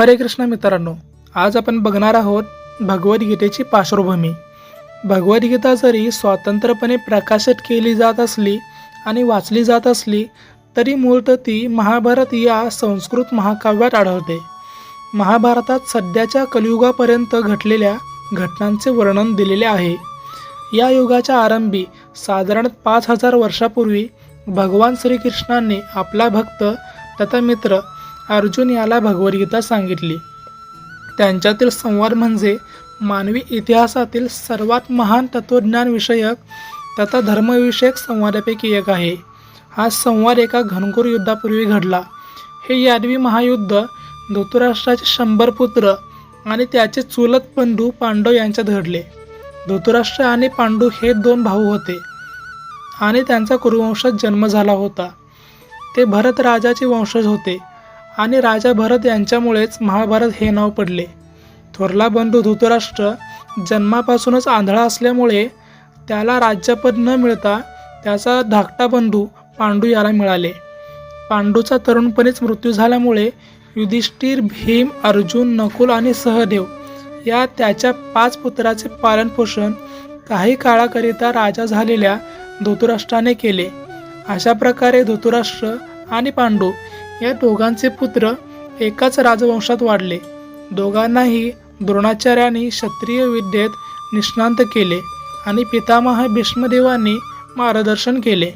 हरे कृष्ण मित्रांनो आज आपण बघणार आहोत भगवद्गीतेची पार्श्वभूमी. भगवद्गीता जरी स्वतंत्रपणे प्रकाशित केली जात असली आणि वाचली जात असली तरी मूळत ती महाभारत या संस्कृत महाकाव्यात आढळते. महाभारतात सध्याच्या कलियुगापर्यंत घटलेल्या घटनांचे वर्णन दिलेले आहे. या युगाच्या आरंभी साधारण पाच हजार वर्षापूर्वी भगवान श्रीकृष्णांनी आपला भक्त तथा मित्र अर्जुन याला भगवद्गीता सांगितली. त्यांच्यातील संवाद म्हणजे मानवी इतिहासातील सर्वात महान तत्त्वज्ञानविषयक तथा धर्मविषयक संवादापैकी एक आहे. हा संवाद एका घनघोर युद्धापूर्वी घडला. हे यादवी महायुद्ध धृतराष्ट्राचे शंभर पुत्र आणि त्याचे चुलत बंधू पांडव यांच्यात घडले. धृतराष्ट्र आणि पांडू हे दोन भाऊ होते आणि त्यांचा कुरुवंशात जन्म झाला होता. ते भरत राजाचे वंशज होते. आणि राजा भरत यांच्यामुळेच महाभारत हे नाव पडले. थोरला बंधू धृतराष्ट्र जन्मापासूनच आंधळा असल्यामुळे त्याला राज्यपद न मिळता त्याचा धाकटा बंधू पांडू याला मिळाले. पांडूचा तरुणपणीच मृत्यू झाल्यामुळे युधिष्ठिर भीम अर्जुन नकुल आणि सहदेव या त्याच्या पाच पुत्राचे पालनपोषण काही काळाकरिता राजा झालेल्या धृतराष्ट्राने केले. अशा प्रकारे धृतराष्ट्र आणि पांडू या दोघांचे पुत्र एकाच राजवंशात वाढले. दोघांनाही द्रोणाचार्याने क्षत्रिय विद्येत निष्णांत केले आणि पितामह भीष्मदेवांनी मार्गदर्शन केले.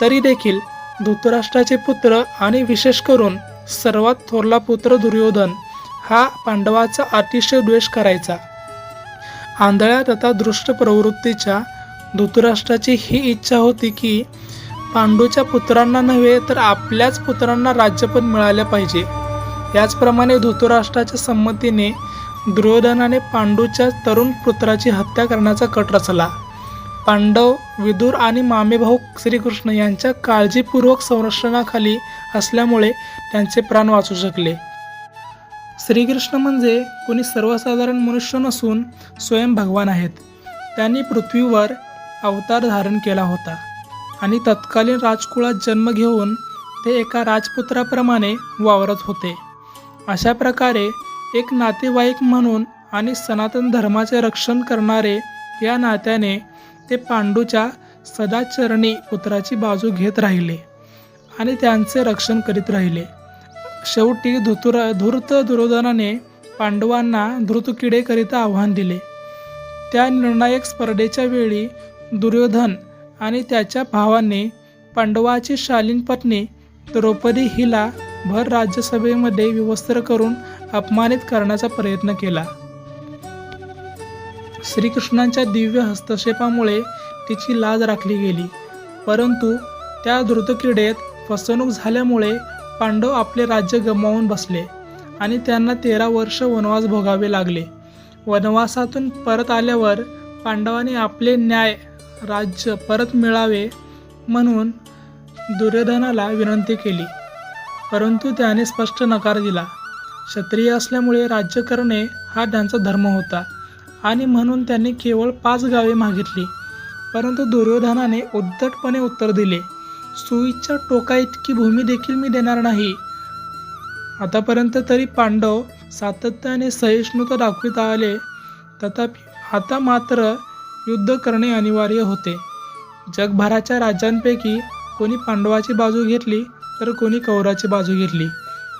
तरी देखील धृतराष्ट्राचे पुत्र आणि विशेष करून सर्वात थोरला पुत्र दुर्योधन हा पांडवाचा अतिशय द्वेष करायचा. आंधळ्या तथा दृष्ट प्रवृत्तीच्या धृतराष्ट्राची ही इच्छा होती की पांडूच्या पुत्रांना नव्हे तर आपल्याच पुत्रांना राज्यपद मिळाले पाहिजे. याचप्रमाणे धृतराष्ट्राच्या संमतीने दुर्योधनाने पांडूच्या तरुण पुत्राची हत्या करण्याचा कट रचला. पांडव विदुर आणि मामेभाऊ श्रीकृष्ण यांच्या काळजीपूर्वक संरक्षणाखाली असल्यामुळे त्यांचे प्राण वाचू शकले. श्रीकृष्ण म्हणजे कोणी सर्वसाधारण मनुष्य नसून स्वयं भगवान आहेत. त्यांनी पृथ्वीवर अवतार धारण केला होता. आणि तत्कालीन राजकुळात जन्म घेऊन ते एका राजपुत्राप्रमाणे वावरत होते. अशा प्रकारे एक नातेवाईक म्हणून आणि सनातन धर्माचे रक्षण करणारे या नात्याने ते पांडूच्या सदाचरणी पुत्राची बाजू घेत राहिले आणि त्यांचे रक्षण करीत राहिले. शेवटी धुतुर धूर्त दुर्योधनाने पांडवांना धृतकिडेकरिता आव्हान दिले. त्या निर्णायक स्पर्धेच्या वेळी दुर्योधन आणि त्याच्या भावाने पांडवाची शालीन पत्नी द्रौपदी हिला भर राज्यसभेमध्ये विवस्त्र करून अपमानित करण्याचा प्रयत्न केला. श्रीकृष्णांच्या दिव्य हस्तक्षेपामुळे तिची लाज राखली गेली. परंतु त्या द्रुतक्रीडेत फसवणूक झाल्यामुळे पांडव आपले राज्य गमावून बसले आणि त्यांना तेरा वर्ष वनवास भोगावे लागले. वनवासातून परत आल्यावर पांडवांनी आपले न्याय राज्य परत मिळावे म्हणून दुर्योधनाला विनंती केली. परंतु त्याने स्पष्ट नकार दिला. क्षत्रिय असल्यामुळे राज्य करणे हा त्यांचा धर्म होता आणि म्हणून त्यांनी केवळ पाच गावे मागितली. परंतु दुर्योधनाने उद्धटपणे उत्तर दिले सुईच्या टोका इतकी भूमी देखील मी देणार नाही. आतापर्यंत तरी पांडव सातत्याने सहिष्णुता दाखवित आले तथापि आता मात्र युद्ध करणे अनिवार्य होते. जगभराच्या राज्यांपैकी कोणी पांडवाची बाजू घेतली तर कोणी कौराची बाजू घेतली.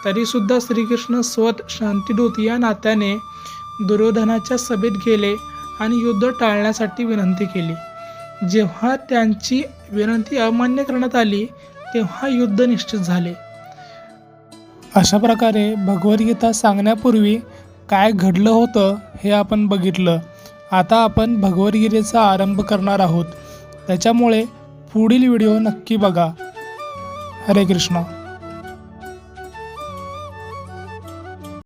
तरीसुद्धा श्रीकृष्ण स्वत शांतिदूत या नात्याने दुर्योधनाच्या सभेत गेले आणि युद्ध टाळण्यासाठी विनंती केली. जेव्हा त्यांची विनंती अमान्य करण्यात आली तेव्हा युद्ध निश्चित झाले. अशा प्रकारे भगवद्गीता सांगण्यापूर्वी काय घडलं होतं हे आपण बघितलं. आता आपण भगवद्गीतेचा आरंभ करणार आहोत. त्याच्यामुळे पुढील व्हिडिओ नक्की बघा. हरे कृष्णा.